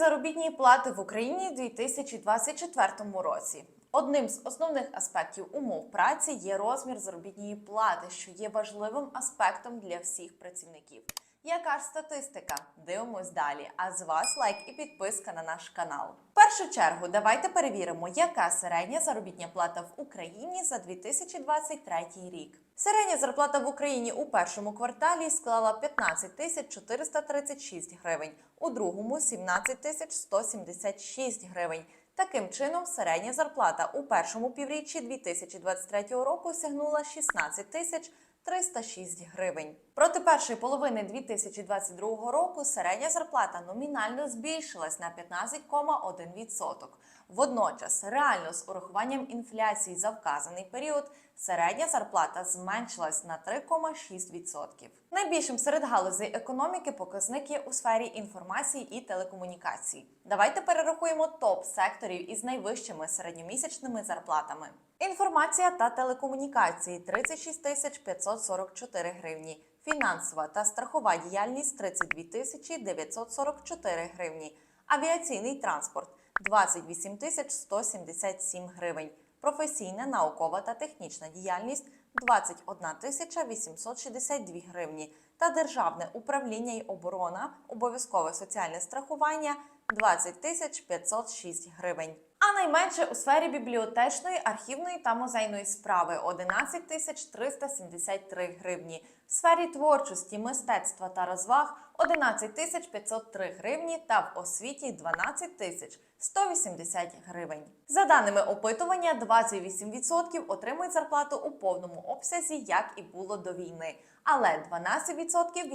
заробітної плати в Україні у 2024 році. Одним з основних аспектів умов праці є розмір заробітної плати, що є важливим аспектом для всіх працівників. Яка ж статистика? Дивимось далі. А з вас лайк і підписка на наш канал. В першу чергу, давайте перевіримо, яка середня заробітня плата в Україні за 2023 рік. Середня зарплата в Україні у першому кварталі склала 15 тисяч 436 гривень, у другому 17 тисяч 176 гривень. Таким чином, середня зарплата у першому півріччі 2023 року сягнула 16 тисяч 306 гривень. Проти першої половини 2022 року середня зарплата номінально збільшилась на 15,1%. Водночас, реально з урахуванням інфляції за вказаний період, середня зарплата зменшилась на 3,6%. Найбільшим серед галузей економіки показник є у сфері інформації і телекомунікацій. Давайте перерахуємо топ секторів із найвищими середньомісячними зарплатами. Інформація та телекомунікації 36 500 944 гривні. Фінансова та страхова діяльність 32 тисячі 944 гривні. Авіаційний транспорт 28 тисяч 177 гривень. Професійна наукова та технічна діяльність 21 тисяча 862 гривні. Та державне управління й оборона, обов'язкове соціальне страхування 20 тисяч 506 гривень. А найменше у сфері бібліотечної, архівної та музейної справи 11 тисяч 373 гривні. В сфері творчості, мистецтва та розваг 11 тисяч 503 гривні та в освіті 12 тисяч 180 гривень. За даними опитування, 28% отримують зарплату у повному обсязі, як і було до війни. Але 12%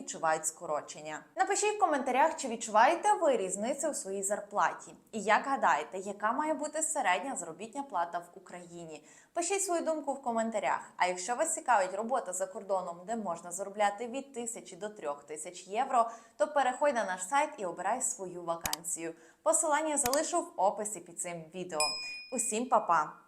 відчувають скорочення. Напишіть в коментарях, чи відчуваєте ви різницю у своїй зарплаті, і як гадаєте, яка має бути середня заробітня плата в Україні. Пишіть свою думку в коментарях. А якщо вас цікавить робота за кордоном, де можна заробляти від тисячі до трьох тисяч євро, то переходь на наш сайт і обирай свою вакансію. Посилання залишу в описі під цим відео. Усім па-па!